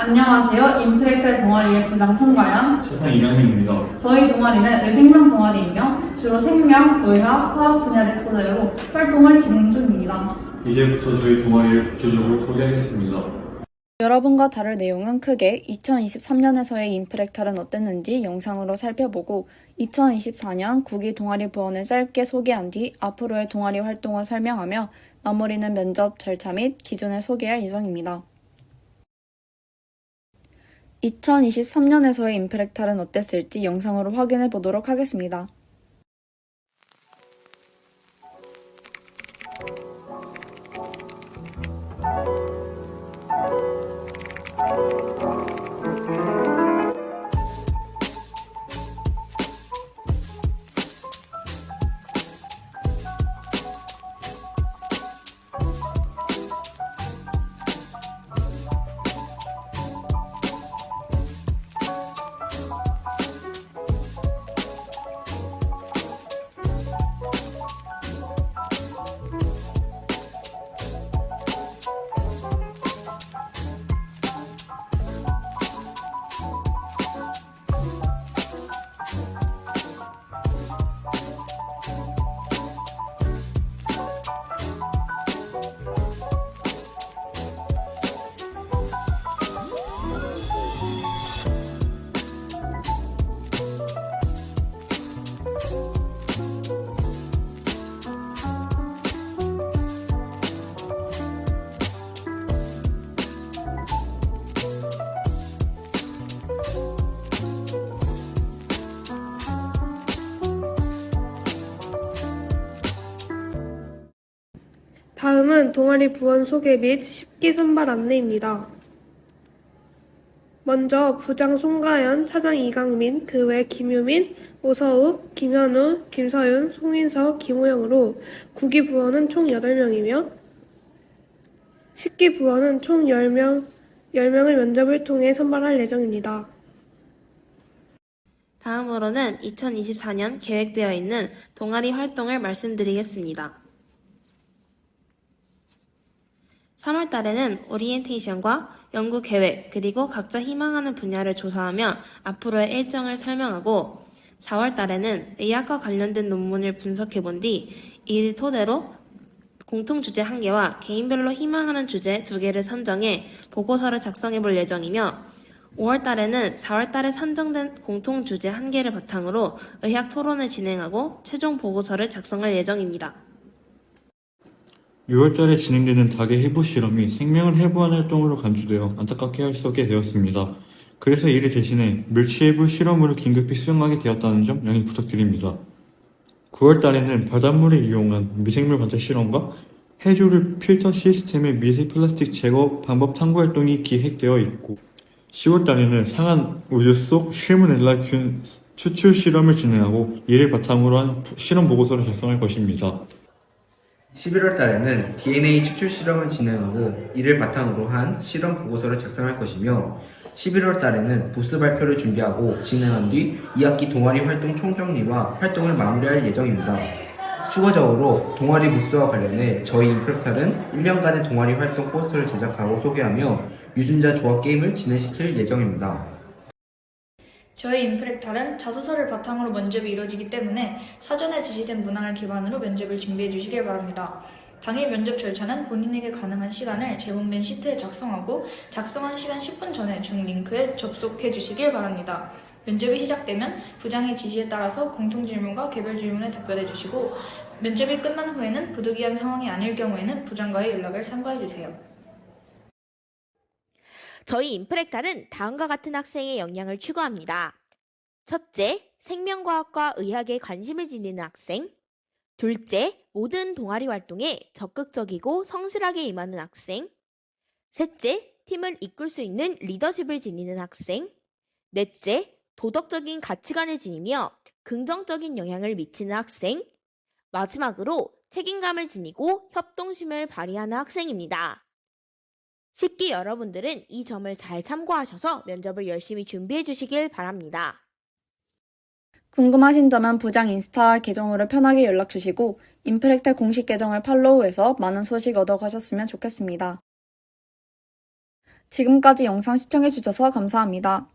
안녕하세요. 인프렉탈 동아리의 부장 청가연. 최상 이강민입니다. 저희 동아리는 의생명 동아리이며 주로 생명, 의학, 화학 분야를 토대로 활동을 진행 중입니다. 이제부터 저희 동아리를 구체적으로 소개하겠습니다. 여러분과 다룰 내용은 크게 2023년에서의 인프렉탈은 어땠는지 영상으로 살펴보고 2024년 국기 동아리 부원을 짧게 소개한 뒤 앞으로의 동아리 활동을 설명하며 마무리는 면접 절차 및 기준을 소개할 예정입니다. 2023년에서의 인프렉탈은 어땠을지 영상으로 확인해 보도록 하겠습니다. 다음은 동아리 부원 소개 및 10기 선발 안내입니다. 먼저 부장 송가연, 차장 이강민, 그 외 김유민, 오서욱, 김현우, 김서윤, 송인서, 김호영으로 9기 부원은 총 8명이며 10기 부원은 총 10명, 10명을 면접을 통해 선발할 예정입니다. 다음으로는 2024년 계획되어 있는 동아리 활동을 말씀드리겠습니다. 3월 달에는 오리엔테이션과 연구 계획, 그리고 각자 희망하는 분야를 조사하며 앞으로의 일정을 설명하고 4월 달에는 의학과 관련된 논문을 분석해 본 뒤 이를 토대로 공통 주제 한 개와 개인별로 희망하는 주제 두 개를 선정해 보고서를 작성해 볼 예정이며 5월 달에는 4월 달에 선정된 공통 주제 한 개를 바탕으로 의학 토론을 진행하고 최종 보고서를 작성할 예정입니다. 6월달에 진행되는 닭의 해부 실험이 생명을 해부하는 활동으로 간주되어 안타깝게 할 수 없게 되었습니다. 그래서 이를 대신에 멸치 해부 실험으로 긴급히 수정하게 되었다는 점 양해 부탁드립니다. 9월달에는 바닷물을 이용한 미생물 관찰 실험과 해조류 필터 시스템의 미세 플라스틱 제거 방법 탐구 활동이 기획되어 있고 10월달에는 상한 우유 속 쉴모넬라 균 추출 실험을 진행하고 이를 바탕으로 한 실험 보고서를 작성할 것입니다. 11월 달에는 DNA 추출 실험을 진행하고 이를 바탕으로 한 실험 보고서를 작성할 것이며 11월 달에는 부스 발표를 준비하고 진행한 뒤 2학기 동아리 활동 총정리와 활동을 마무리할 예정입니다. 추가적으로 동아리 부스와 관련해 저희 인프렉탈은 1년간의 동아리 활동 포스터를 제작하고 소개하며 유전자 조합 게임을 진행시킬 예정입니다. 저희 인프렉탈은 자소서를 바탕으로 면접이 이루어지기 때문에 사전에 지시된 문항을 기반으로 면접을 준비해 주시길 바랍니다. 당일 면접 절차는 본인에게 가능한 시간을 제공된 시트에 작성하고 작성한 시간 10분 전에 중 링크에 접속해 주시길 바랍니다. 면접이 시작되면 부장의 지시에 따라서 공통 질문과 개별 질문에 답변해 주시고 면접이 끝난 후에는 부득이한 상황이 아닐 경우에는 부장과의 연락을 삼가해 주세요. 저희 인프렉탈은 다음과 같은 학생의 역량을 추구합니다. 첫째, 생명과학과 의학에 관심을 지니는 학생. 둘째, 모든 동아리 활동에 적극적이고 성실하게 임하는 학생. 셋째, 팀을 이끌 수 있는 리더십을 지니는 학생. 넷째, 도덕적인 가치관을 지니며 긍정적인 영향을 미치는 학생. 마지막으로 책임감을 지니고 협동심을 발휘하는 학생입니다. 식기 여러분들은 이 점을 잘 참고하셔서 면접을 열심히 준비해 주시길 바랍니다. 궁금하신 점은 부장 인스타 계정으로 편하게 연락 주시고 인프렉탈 공식 계정을 팔로우해서 많은 소식 얻어 가셨으면 좋겠습니다. 지금까지 영상 시청해 주셔서 감사합니다.